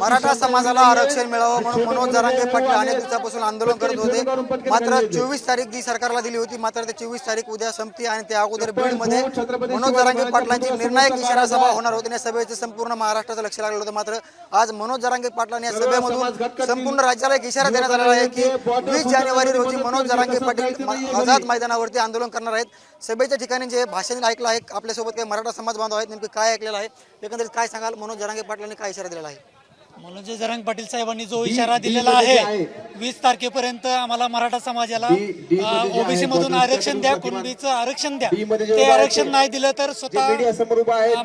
मराठा समाजाला आरक्षण मिळावं म्हणून मनोज जरांगे पाटील अनेक दिवसापासून आंदोलन करत होते. मात्र चोवीस तारीख जी सरकारला दिली होती मात्र ते चोवीस तारीख उद्या संपती आणि त्या अगोदर बीडमध्ये मनोज जरांगे पाटलांची निर्णायक इशारा सभा होणार होती या सभेचं संपूर्ण महाराष्ट्राचं लक्ष लागलं होतं. मात्र आज मनोज जरांगे पाटलांनी या सभेमधून संपूर्ण राज्याला एक इशारा देण्यात आलेला आहे की वीस जानेवारी रोजी मनोज जरांगे पाटील आझाद मैदानावरती आंदोलन करणार आहेत. सभेच्या ठिकाणी जे भाषण ऐकलं आहे आपल्यासोबत काही मराठा समाज बांधव आहेत नेमके काय ऐकलेलं आहे एकंदरीत काय सांगाल? मनोज जरांगे पाटलांनी काय इशारा दिलेला आहे? मनोज जरांग पाटील साहेबांनी जो इशारा दिलेला आहे वीस तारखेपर्यंत आम्हाला मराठा समाजाला ओबीसी मधून आरक्षण द्या कुणबीचं आरक्षण द्या. ते आरक्षण नाही दिलं तर स्वतः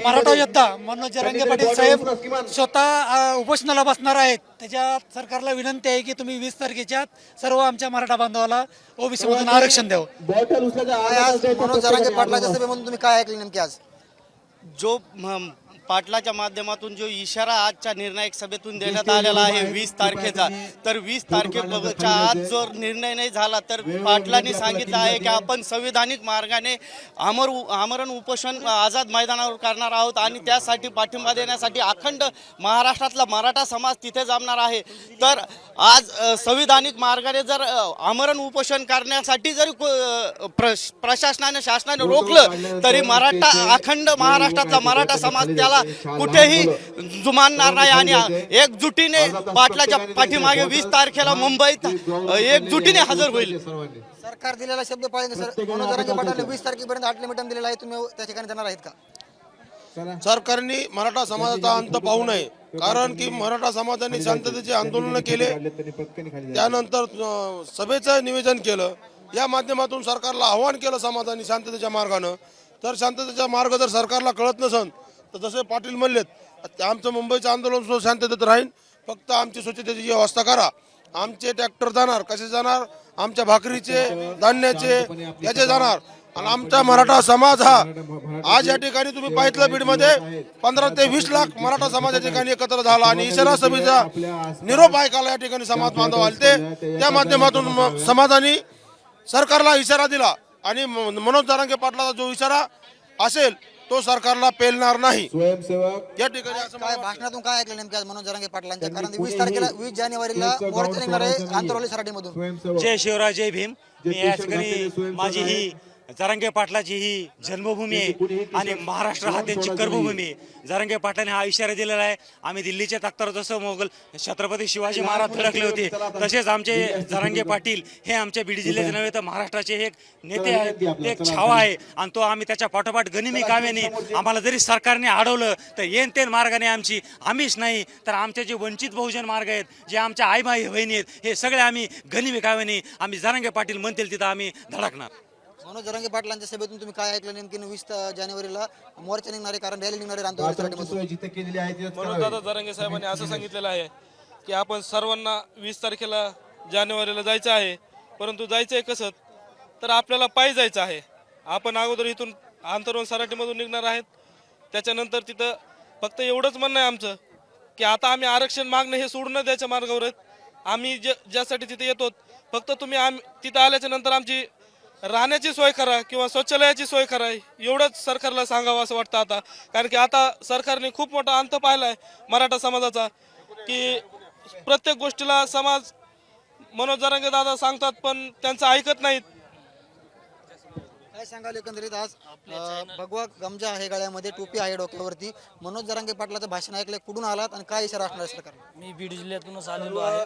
मराठा योद्धा मनोज जरांगे पाटील साहेब स्वतः उपोषणाला बसणार आहेत. त्याच्या सरकारला विनंती आहे की तुम्ही वीस तारखेच्या सर्व आमच्या मराठा बांधवाला ओबीसी मधून आरक्षण द्यावं. आज मनोज जरांगे पाटलाच्या सभेमधून तुम्ही काय ऐकले नेमके आज? जो पाटलाच्या माध्यमातून जो इशारा आजच्या निर्णायक सभेतून देण्यात आलेला आहे वीस तारखेचा तर वीस तारखेच्या आज जर निर्णय नाही झाला तर पाटलांनी सांगितलं आहे की आपण संविधानिक मार्गाने आमर आमरण उपोषण आझाद मैदानावर करणार आहोत आणि त्यासाठी पाठिंबा देण्यासाठी अखंड महाराष्ट्रातला मराठा समाज तिथे जमणार आहे. तर आज संविधानिक मार्गाने जर आमरण उपोषण करण्यासाठी जरी प्रशासनाने शासनाने रोखलं तरी मराठा अखंड महाराष्ट्रातला मराठा समाज त्याला कुठेही जुमानणार नाही आणि एकजुटीने पाटलाच्या पाठीमागे वीस तारखेला मुंबईत एकजुटीने हजर होईल. सरकार दिलेला शब्द पाळले सर. मनोज जरांगे पाटलांनी वीस तारखेपर्यंत अल्टिमेटम दिलेला आहे तुम्ही त्या ठिकाणी जाणार आहेत का? सरकारने मराठा समाजाचा अंत पाहू नये. कारण की मराठा समाजाने शांततेचे आंदोलन केले. त्यानंतर सभेचं निवेदन केलं. या माध्यमातून सरकारला आव्हान केलं समाजाने शांततेच्या मार्गानं. तर शांततेचा मार्ग जर सरकारला कळत नसन तर जसे पाटील म्हणलेत आमचं मुंबईचं आंदोलन सुद्धा शांततेत राहील. फक्त आमची स्वच्छतेची व्यवस्था करा. आमचे ट्रॅक्टर जाणार. कसे जाणार? आमच्या भाकरीचे धान्याचे याचे जाणार. आणि आमचा मराठा समाज हा आज या ठिकाणी तुम्ही पाहितलं बीडमध्ये पंधरा ते वीस लाख मराठा समाज या ठिकाणी एकत्र झाला आणि इशारा सभेचा निरोप ऐकायला या ठिकाणी समाज बांधव आले ते त्या माध्यमातून म- समाजाने सरकारला इशारा दिला. आणि म- मनोज दारांगे पाटलाचा जो इशारा असेल तो सरकारला पेलणार नाही. स्वयंसेवक. या ठिकाणी असं काय भाषणातून काय ऐकलं नेमके आज मनोज जरांगे पाटलांच्या कारण वीस तारखेला वीस जानेवारीला मोर्चा निघणार आहे आंतरवली सराठीमधून स्वयंसेवक. जय शिवराय जय भीम. मी स्वयंसेवक माझी ही. जरांगे पाटलाची ही जन्मभूमी आहे आणि महाराष्ट्र हा त्यांची कर्मभूमी आहे. जरांगे पाटलाने हा इशारा दिलेला आहे. आम्ही दिल्लीच्या तख्तावर जसं मोगल छत्रपती शिवाजी महाराज धडकले होते तसेच आमचे जरांगे पाटील हे आमच्या बीड जिल्ह्याचे नव्हे तर महाराष्ट्राचे एक नेते आहेत. ते एक छावा आहे. आणि तो आम्ही त्याच्या पाठोपाठ गनिमी काव्याने आम्हाला जरी सरकारने अडवलं तर येन तेन मार्गाने आमची आम्हीच नाही तर आमचे जे वंचित बहुजन मार्ग आहेत जे आमच्या आईमाई बहिणी आहेत हे सगळे आम्ही गनिमी काव्याने आम्ही जरांगे पाटील म्हणतील तिथं आम्ही धडकणार. मनोज जरांगे पाटलांच्या सभेतून तुम्ही काय ऐकलं नेमकी? वीस जानेवारीला मोर्चा निघणार कारण रॅली निघणार सराठीमधून म्हणून. दादा जरांगे साहेबांनी असं सांगितलेलं आहे की आपण सर्वांना वीस तारखेला जानेवारीला जायचं आहे परंतु जायचं आहे कसं? तर आपल्याला पायी जायचं आहे. आपण अगोदर इथून आंतरवन सराटीमधून निघणार आहेत. त्याच्यानंतर तिथं फक्त एवढंच म्हणणं आहे आमचं की आता आम्ही आरक्षण मागणं हे सोडून द्यायच्या मार्गावर आहेत. आम्ही जे ज्यासाठी तिथे येतो फक्त तुम्ही आम तिथं आल्याच्यानंतर आमची राहण्याची सोय करा किंवा शौचालयाची सोय करा एवढंच सरकारला सांगावं असं वाटतं आता. कारण की आता सरकारने खूप मोठा अंत पाहिला आहे मराठा समाजाचा की प्रत्येक गोष्टीला समाज मनोज जरांगे दादा सांगतात पण त्यांचं ऐकत नाहीत. काय सांगाल एकंदरीत आज? भगवा गमजा आहे गळ्यामध्ये टोपी आहे डोक्यावरती. मनोज जरांगे पाटलाचं भाषण ऐकलंय कुठून आलात आणि काय इशारा असणार आहे सरकारला? मी बीड जिल्ह्यातूनच आलेलो आहे.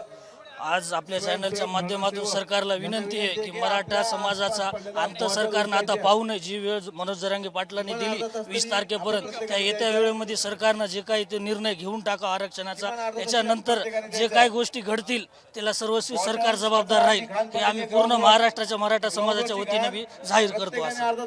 आज आपल्या चॅनलच्या माध्यमातून सरकारला विनंती आहे की मराठा समाजाचा अंत सरकारनं आता पाहू नये. जी वेळ मनोज जरांगे पाटलांनी दिली वीस तारखेपर्यंत त्या येत्या वेळेमध्ये सरकारनं जे काही ते निर्णय घेऊन टाका आरक्षणाचा त्याच्यानंतर जे काही गोष्टी घडतील त्याला सर्वस्वी सरकार जबाबदार राहील हे आम्ही पूर्ण महाराष्ट्राच्या मराठा समाजाच्या वतीने बी जाहीर करतो असं.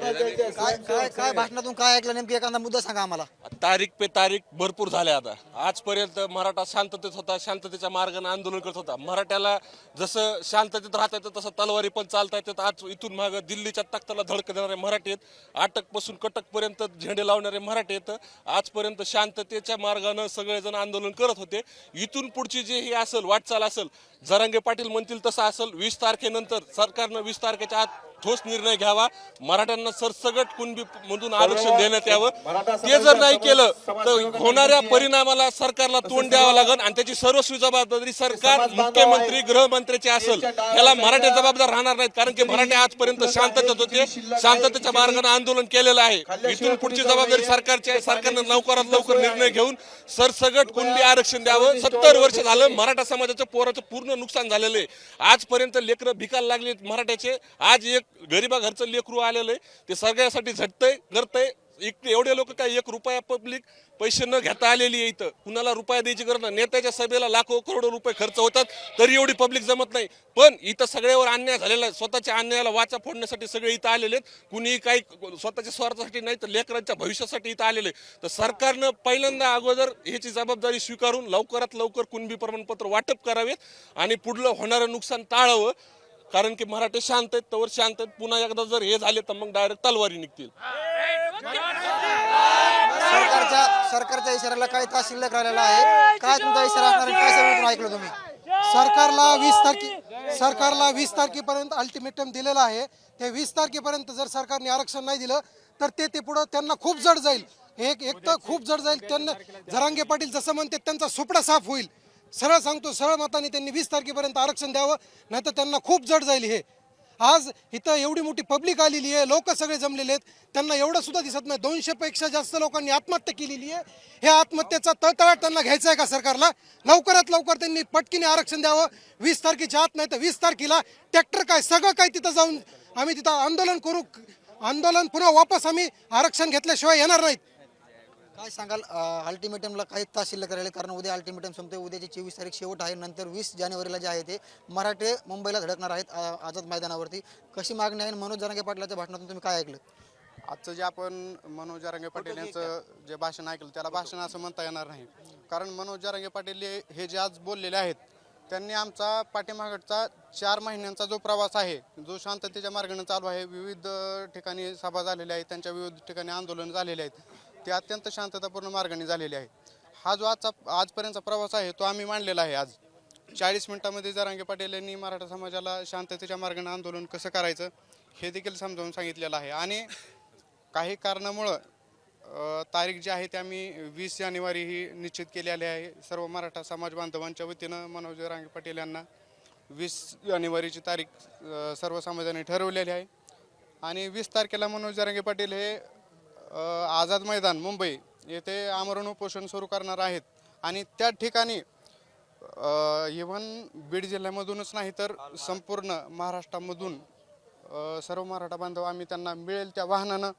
काय भाषणातून काय ऐकलं नेमकी? एखादा मुद्दा सांगा आम्हाला. तारीख पे तारीख भरपूर झाल्या आता. आजपर्यंत मराठा शांततेत होता शांततेच्या मार्गाने आंदोलन करत होता. मराठ्याला जसं शांततेत राहता येतं तसं तलवारी पण चालता येतात. आज इथून मागं दिल्लीच्या तख्ताला धडक देणारे मराठी आहेत. अटकपासून कटकपर्यंत झेंडे लावणारे मराठी आहेत. आजपर्यंत शांततेच्या मार्गानं सगळेजण आंदोलन करत होते. इथून पुढची जे हे असेल वाटचाल असेल जरांगे पाटील म्हणतील तसं असेल वीस तारखेनंतर सरकारनं वीस तारखेच्या आत ठोस निर्णय घ्यावा. मराठ्यांना सरसगट कुणबी मधून आरक्षण देण्यात यावं. ते जर नाही केलं तर होणाऱ्या परिणामाला सरकारला तोंड द्यावं लागेल आणि त्याची सर्वस्वी जबाबदारी सरकार मुख्यमंत्री गृहमंत्र्याची असेल ह्याला मराठे जबाबदार राहणार नाहीत. कारण की मराठे आजपर्यंत शांततेत होते. शांततेच्या मार्गाने आंदोलन केलेलं आहे. इथून पुढची जबाबदारी सरकारची आहे. सरकारनं लवकरात लवकर निर्णय घेऊन सरसगट कुणबी आरक्षण द्यावं. सत्तर वर्ष झालं मराठा समाजाच्या पोराचं पूर्ण नुकसान झालेलं आहे. आजपर्यंत लेकरं भिकायला लागले मराठ्याचे. आज एक गरीबा घरचं लेकरू आलेलं आहे ते सगळ्यासाठी झटतंय करतंय. एक एवढे लोक काय एक रुपया पब्लिक पैसे न घेता आलेली आहे इथं. कुणाला रुपया द्यायची गरज नाही. नेत्याच्या सभेला लाखो करोडो रुपये खर्च होतात तरी एवढी पब्लिक जमत नाही. पण इथं सगळ्यावर अन्याय झालेला आहे. स्वतःच्या अन्यायाला वाचा फोडण्यासाठी सगळे इथं आलेले आहेत. कुणी काही स्वतःच्या स्वार्थासाठी नाही तर लेकरांच्या भविष्यासाठी इथं आलेले आहे. तर सरकारनं पहिल्यांदा अगोदर ह्याची जबाबदारी स्वीकारून लवकरात लवकर कुणबी प्रमाणपत्र वाटप करावेत आणि पुढलं होणारं नुकसान टाळावं. कारण की मराठे शांत आहेत तवर शांत आहेत. पुन्हा एकदा जर हे झाले तर मग डायरेक्ट तलवारी निघतील. सरकारच्या सरकारच्या इशाऱ्याला काही तास शिल्लक राहिलेला आहे. काय तुमचा इशारा असणार आहे? काय सभेतून ऐकलं तुम्ही? सरकारला वीस तारखे सरकारला वीस तारखेपर्यंत अल्टिमेटम दिलेलं आहे. ते वीस तारखेपर्यंत जर सरकारने आरक्षण नाही दिलं तर ते ते पुढं त्यांना खूप जड जाईल. एक एक तर खूप जड जाईल. त्यांना झरांगे पाटील जसं म्हणते त्यांचा सुपडा साफ होईल. सरळ सांगतो सरळ मताने त्यांनी वीस तारखेपर्यंत आरक्षण द्यावं नाही तर त्यांना खूप जड जाईल हे. आज इथं एवढी मोठी पब्लिक आलेली आहे लोक सगळे जमलेले आहेत त्यांना एवढं सुद्धा दिसत नाही. दोनशे पेक्षा जास्त लोकांनी आत्महत्या केलेली आहे. हे आत्महत्येचा तळतळाट त्यांना घ्यायचा आहे का सरकारला? लवकरात लवकर त्यांनी पटकीने आरक्षण द्यावं. वीस तारखेच्या आत नाही तर वीस तारखेला ट्रॅक्टर काय सगळं काय तिथं जाऊन आम्ही तिथं आंदोलन करू आंदोलन पुन्हा वापस आम्ही आरक्षण घेतल्याशिवाय येणार नाहीत. काय सांगाल? अल्टिमेटमला काही तास शिल्लक राहिले? कारण उद्या अल्टिमेटम संपते उद्याची चोवीस तारीख शेवट आहे. नंतर वीस जानेवारीला जे आहे ते मराठे मुंबईला धडकणार आहेत आझाद मैदानावरती. कशी मागणी आहे? मनोज जरांगे पाटलाच्या भाषणातून तुम्ही काय ऐकलं? आजचं जे आपण मनोज जारंगे पाटील यांचं जे भाषण ऐकलं त्याला भाषण असं म्हणता येणार नाही. कारण मनोज जारंगे पाटील हे- हे जे आज बोललेले आहेत त्यांनी आमचा पाठीमागचा चार महिन्यांचा जो प्रवास आहे जो शांततेच्या मार्गाने चालू आहे विविध ठिकाणी सभा झालेल्या आहेत त्यांच्या विविध ठिकाणी आंदोलन झालेले आहेत. ते अत्यंत शांततापूर्ण मार्गाने झालेले आहे. हा जो आजचा आजपर्यंतचा प्रवास आहे तो आम्ही मांडलेला आहे आज. चाळीस मिनिटामध्ये जरांगे पाटील यांनी मराठा समाजाला शांततेच्या मार्गाने आंदोलन कसं करायचं हे देखील समजावून सांगितलेलं आहे. आणि काही कारणामुळं तारीख जी आहे ती आम्ही वीस जानेवारी ही निश्चित केलेली आहे. सर्व मराठा समाज बांधवांच्या वतीनं मनोज रांगे पाटील यांना वीस जानेवारीची तारीख सर्व समाजाने ठरवलेली आहे. आणि वीस तारखेला मनोज रांगे पाटील हे आझाद मैदान मुंबई येथे आमरण उपोषण सुरू करणार आहेत. आणि त्या ठिकाणी इव्हन बीड जिल्ह्यामधूनच नाही तर संपूर्ण महाराष्ट्रामधून सर्व मराठा बांधव आम्ही त्यांना मिळेल त्या वाहनानं.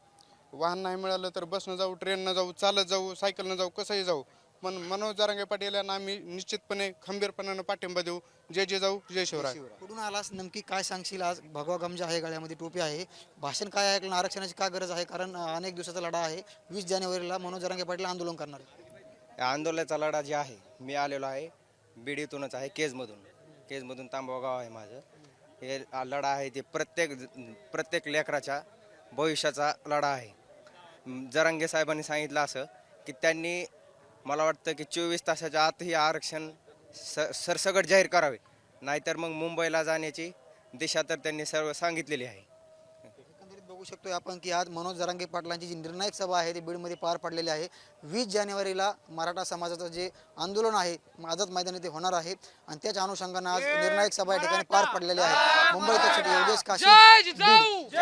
वाहन नाही मिळालं तर बसनं जाऊ ट्रेननं जाऊ चालत जाऊ सायकलनं जाऊ कसंही जाऊ. पण मनोज जारांगे पाटील यांना आम्ही निश्चितपणे खंबीरपणानं पाठिंबा देऊ. जय जय जाऊ जय शिवराय. कुठून आलास? नेमकी काय सांगशील आज? भगवा गमजा आहे गळ्यामध्ये टोपी आहे. भाषण काय ऐकलं आरक्षणाची का गरज आहे? कारण अनेक दिवसाचा लढा आहे. वीस जानेवारीला मनोज जरांगे पाटील आंदोलन करणार आहे या आंदोलनाचा लढा जे आहे मी आलेलो आहे. बीडीतूनच आहे केजमधून. केजमधून तांबगाव गाव आहे माझं. हे लढा आहे ते प्रत्येक प्रत्येक लेकराच्या भविष्याचा लढा आहे. जरांगे साहेबांनी सांगितलं असं की त्यांनी मला वाटतं की चोवीस तासाच्या आतही आरक्षण स सरसगट जाहीर करावे. नाहीतर मग मुंबईला जाण्याची दिशा तर त्यांनी सर्व सांगितलेली आहे. एकंदरीत बघू शकतोय आपण की आज मनोज जरांगे पाटलांची जी निर्णायक सभा आहे ती बीडमध्ये पार पडलेली आहे. वीस जानेवारीला मराठा समाजाचं जे आंदोलन आहे आझाद मैदानी ते होणार आहे. आणि त्याच्या अनुषंगानं आज निर्णायक सभा या ठिकाणी पार पडलेली आहे. मुंबई योगेश काशी बीड.